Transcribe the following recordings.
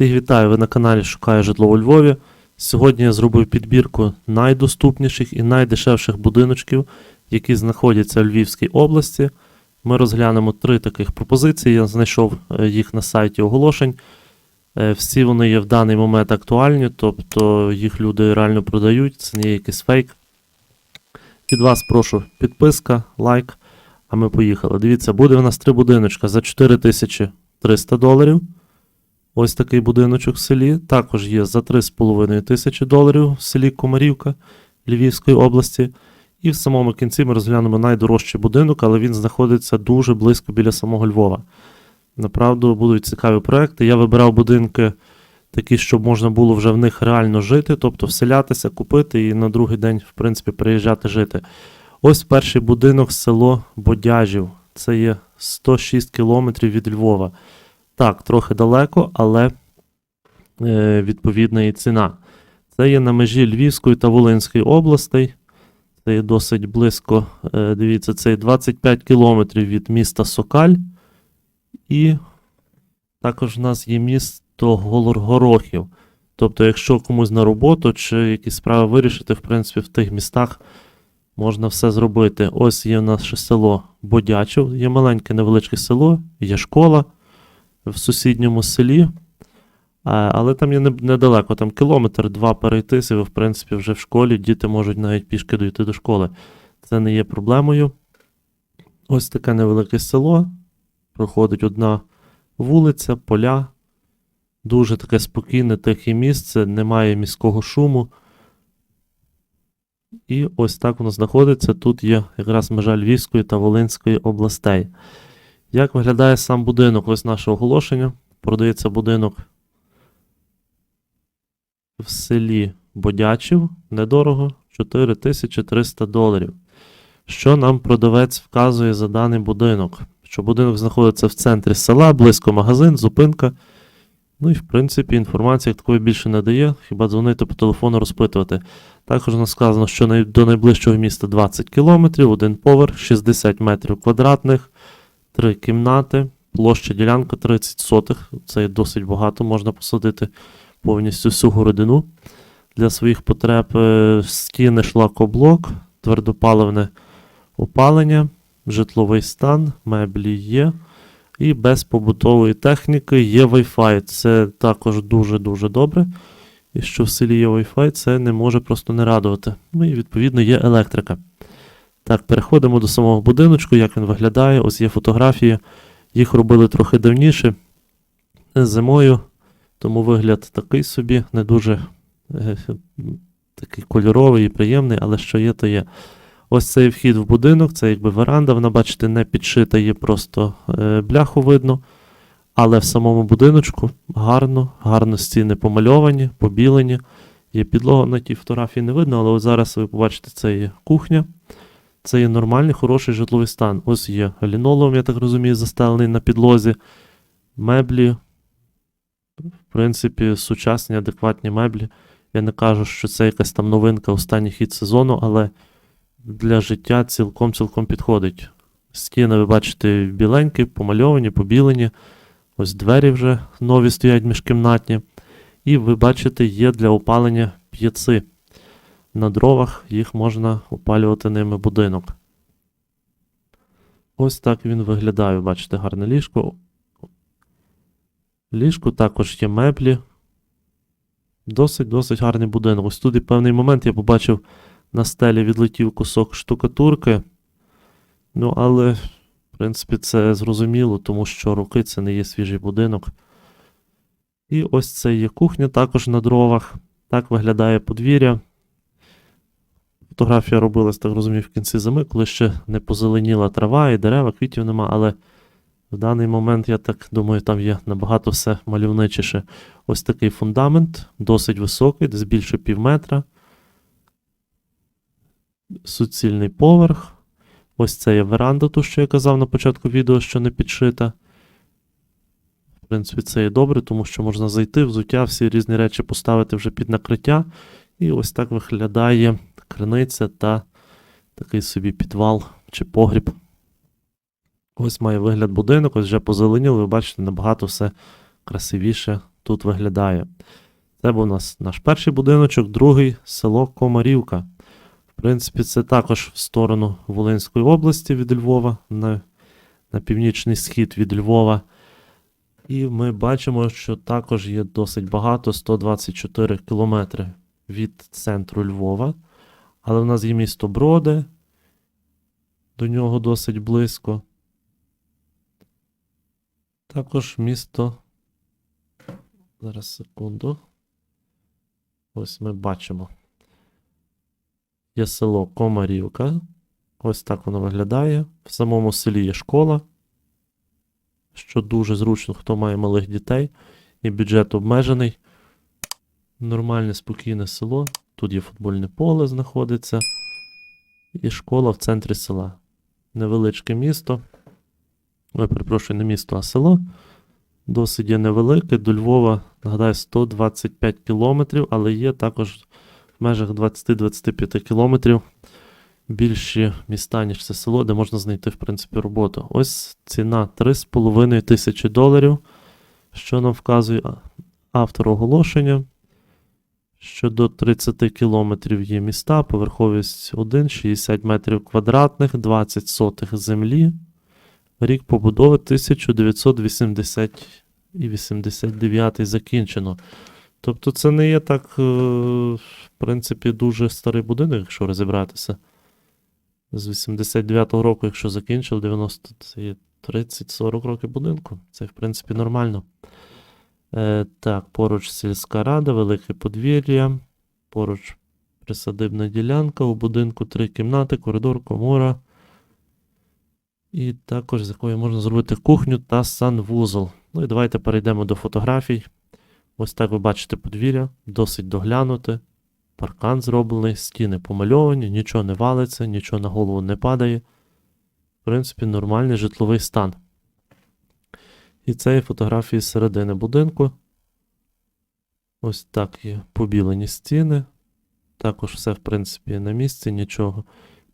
Всіх вітаю, ви на каналі Шукаю житло у Львові. Сьогодні я зробив підбірку найдоступніших і найдешевших будиночків, які знаходяться в Львівській області. Ми розглянемо три таких пропозиції. Я знайшов е, їх на сайті оголошень. Е, Всі вони є в даний момент актуальні, тобто їх люди реально продають, це не є якийсь фейк. Від вас прошу підписка, лайк. А ми поїхали. Дивіться, буде у нас три будиночка за 4300 доларів. Ось такий будиночок в селі. Також є за 3,5 тисячі доларів в селі Комарівка Львівської області. І в самому кінці ми розглянемо найдорожчий будинок, але він знаходиться дуже близько біля самого Львова. Направду будуть цікаві проекти. Я вибирав будинки такі, щоб можна було вже в них реально жити, тобто вселятися, купити і на другий день, в принципі, приїжджати жити. Ось перший будинок село Бодяжів. Це є 106 кілометрів від Львова. Так, трохи далеко, але е, відповідна і ціна. Це є на межі Львівської та Волинської областей. Це є досить близько. Е, дивіться, це є 25 кілометрів від міста Сокаль. І також в нас є місто Голор- Горохів. Тобто, якщо комусь на роботу чи якісь справи вирішити, в принципі, в тих містах можна все зробити. Ось є в нас ще село Бодячів, є маленьке невеличке село, є школа в сусідньому селі. Але там є недалеко, там кілометр два перейти, в принципі, вже в школі діти можуть навіть пішки дойти до школи. Це не є проблемою. Ось таке невелике село. Проходить одна вулиця, поля. Дуже таке спокійне, тихе місце, немає міського шуму. І ось так воно знаходиться. Тут є якраз межа Львівської та Волинської областей. Як виглядає сам будинок? Ось наше оголошення. Продається будинок в селі Бодячів. Недорого 4300 доларів. Що нам продавець вказує за даний будинок? Що будинок знаходиться в центрі села, близько магазин, зупинка. Ну і в принципі інформації як такої більше не дає, хіба дзвонити по телефону розпитувати. Також нас сказано, що до найближчого міста 20 кілометрів, один поверх, 60 метрів квадратних, три кімнати, площа ділянка 30 сотих. Це досить багато, можна посадити повністю всю городину для своїх потреб. Е, Стіни шлакоблок, твердопаливне опалення, житловий стан, меблі є. І без побутової техніки є Wi-Fi. Це також дуже-дуже добре. І що в селі є Wi-Fi, це не може просто не радувати. Ну і відповідно є електрика. Так, переходимо до самого будиночку, як він виглядає. Ось є фотографії. Їх робили трохи давніше зимою, тому вигляд такий собі, не дуже е, такий кольоровий і приємний, але що є, то є. Ось цей вхід в будинок, це якби веранда, вона, бачите, не підшита, є просто е, бляху видно. Але в самому будиночку гарно, гарно стіни помальовані, побілені. Є підлога на тій фотографії не видно, але ось зараз ви побачите, це є кухня. Це є нормальний, хороший житловий стан. Ось є лінолеум, я так розумію, застелений на підлозі. Меблі. В принципі, сучасні, адекватні меблі. Я не кажу, що це якась там новинка останній хід сезону, але для життя цілком-цілком підходить. Стіни, ви бачите, біленькі, помальовані, побілені. Ось двері вже нові стоять міжкімнатні. І ви бачите, є для опалення п'єци. На дровах їх можна опалювати ними будинок. Ось так він виглядає. Бачите, гарне ліжко. Ліжку також є меблі. Досить-досить гарний будинок. Ось тут і певний момент я побачив на стелі відлетів кусок штукатурки. Ну, але, в принципі, це зрозуміло, тому що роки це не є свіжий будинок. І ось це є кухня також на дровах. Так виглядає подвір'я. Фотографія робилась, так розумію, в кінці зими, коли ще не позеленіла трава і дерева, квітів нема, але в даний момент, я так думаю, там є набагато все мальовничіше. Ось такий фундамент, досить високий, десь більше пів метра. Суцільний поверх. Ось це є веранда, ту, що я казав на початку відео, що не підшита. В принципі, це є добре, тому що можна зайти, взуття, всі різні речі поставити вже під накриття. І ось так виглядає криниця та такий собі підвал чи погріб. Ось має вигляд будинок, ось вже позеленіло, ви бачите, набагато все красивіше тут виглядає. Це був у нас наш перший будиночок, другий село Комарівка. В принципі, це також в сторону Волинської області від Львова, на, на північний схід від Львова. І ми бачимо, що також є досить багато 124 кілометри від центру Львова. Але в нас є місто Броди, до нього досить близько. Також місто. Зараз секунду. Ось ми бачимо. Є село Комарівка. Ось так воно виглядає. В самому селі є школа, що дуже зручно, хто має малих дітей і бюджет обмежений. Нормальне, спокійне село. Тут є футбольне поле знаходиться. І школа в центрі села. Невеличке місто. Ой, перепрошую, не місто, а село. Досить є невелике. До Львова, нагадаю, 125 кілометрів, але є також в межах 20-25 кілометрів більші міста, ніж це село, де можна знайти, в принципі, роботу. Ось ціна 3,5 тисячі доларів, що нам вказує автор оголошення. Що до 30 кілометрів є міста, поверховість 1, 60 метрів квадратних, 20 сотих землі. Рік побудови 1980 і 89 закінчено. Тобто це не є так, е, в принципі, дуже старий будинок, якщо розібратися. З 89-го року, якщо закінчили, 90, це є 30-40 років будинку. Це, в принципі, нормально. Е, так, поруч сільська рада, велике подвір'я, поруч присадибна ділянка, у будинку три кімнати, коридор, комора. І також з якої можна зробити кухню та санвузол. Ну і давайте перейдемо до фотографій. Ось так ви бачите подвір'я, досить доглянуте. Паркан зроблений, стіни помальовані, нічого не валиться, нічого на голову не падає. В принципі, нормальний житловий стан. І це є фотографії з середини будинку. Ось так є побілені стіни. Також все, в принципі, на місці, нічого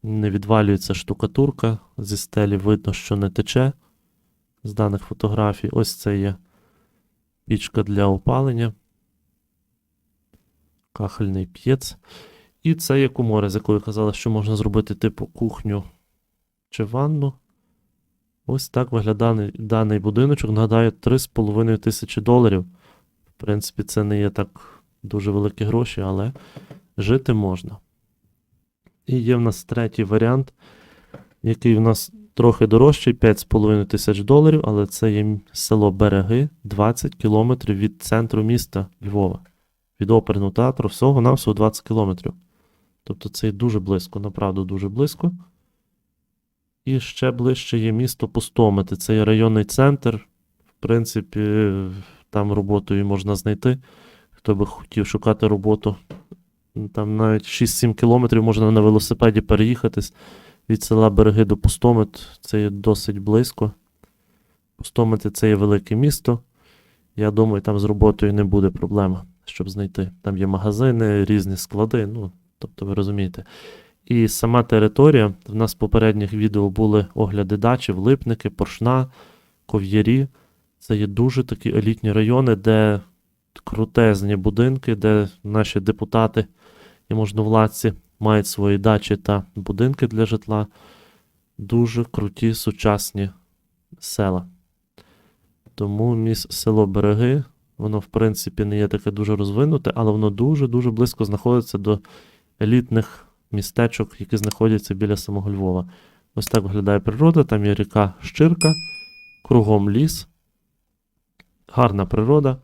не відвалюється штукатурка. Зі стелі видно, що не тече з даних фотографій. Ось це є пічка для опалення. Кахельний п'єц. І це є комора, з якої казали, що можна зробити типу кухню чи ванну. Ось так виглядає даний будиночок. Нагадаю, 3,5 тисячі доларів. В принципі, це не є так дуже великі гроші, але жити можна. І є в нас третій варіант, який в нас трохи дорожчий, 5,5 тисяч доларів, але це є село Береги, 20 кілометрів від центру міста Львова. Від оперного театру всього на всього 20 кілометрів. Тобто це дуже близько, направду дуже близько. І ще ближче є місто Пустомити. Це є районний центр. В принципі, там роботу і можна знайти. Хто би хотів шукати роботу. Там навіть 6-7 кілометрів можна на велосипеді переїхатись від села Береги до Пустомит. Це є досить близько. Пустомити це є велике місто. Я думаю, там з роботою не буде проблем, щоб знайти. Там є магазини, різні склади. Ну, тобто, ви розумієте. І сама територія, в нас в попередніх відео були огляди дачі, Липники, Поршна, Ков'ярі. Це є дуже такі елітні райони, де крутезні будинки, де наші депутати і можновладці мають свої дачі та будинки для житла. Дуже круті сучасні села. Тому міс село Береги, воно, в принципі, не є таке дуже розвинуте, але воно дуже-дуже близько знаходиться до елітних містечок, які знаходяться біля самого Львова. Ось так виглядає природа, там є ріка Щирка, кругом ліс. Гарна природа.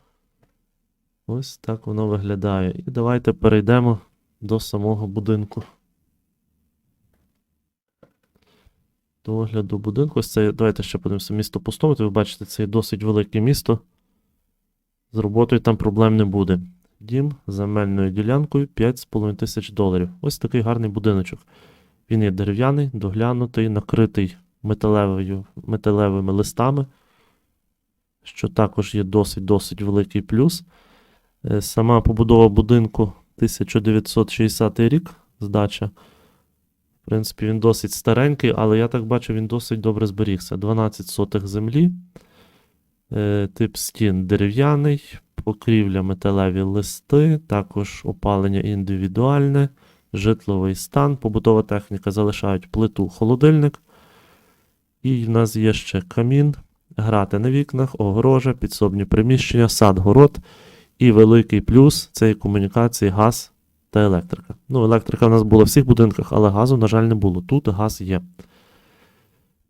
Ось так воно виглядає. І давайте перейдемо до самого будинку. До огляду будинку. Ось це, давайте ще подивимося місто Пустомити. Ви бачите, це досить велике місто. З роботою там проблем не буде. Дім земельною ділянкою 5,5 тисяч доларів. Ось такий гарний будиночок. Він є дерев'яний, доглянутий, накритий металевою, металевими листами, що також є досить-досить великий плюс. Е, Сама побудова будинку 1960 рік, здача. В принципі, він досить старенький, але я так бачу, він досить добре зберігся. 12 сотих землі. Е, Тип стін дерев'яний, покрівля металеві листи, також опалення індивідуальне, житловий стан, побутова техніка залишають плиту, холодильник. І в нас є ще камін, грати на вікнах, огорожа, підсобні приміщення, сад, город. І великий плюс це і комунікації, газ та електрика. Ну, електрика в нас була в всіх будинках, але газу, на жаль, не було. Тут газ є.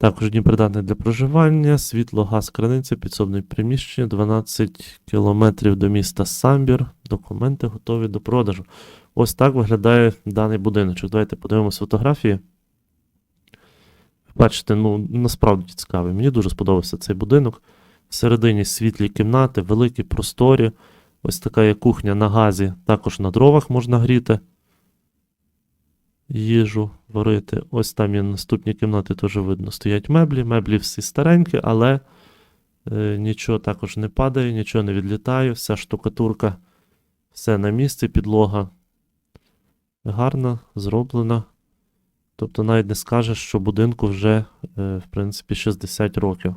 Також дім придатний для проживання, світло, газ, криниця, підсобне приміщення, 12 кілометрів до міста Самбір. Документи готові до продажу. Ось так виглядає даний будиночок. Давайте подивимось фотографії. Бачите, ну насправді цікавий. Мені дуже сподобався цей будинок. Всередині світлі кімнати, великі просторі. Ось така є кухня на газі, також на дровах можна гріти. Їжу варити. Ось там є наступні кімнати, теж видно. Стоять меблі. Меблі всі старенькі, але е, нічого також не падає, нічого не відлітає. Вся штукатурка, все на місці, підлога гарна, зроблена. Тобто навіть не скажеш, що будинку вже, е, в принципі, 60 років.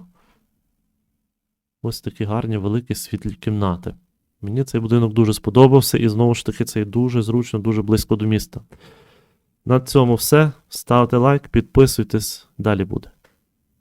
Ось такі гарні, великі світлі кімнати. Мені цей будинок дуже сподобався, і знову ж таки, цей дуже зручно, дуже близько до міста. На цьому все. Ставте лайк, підписуйтесь, далі буде.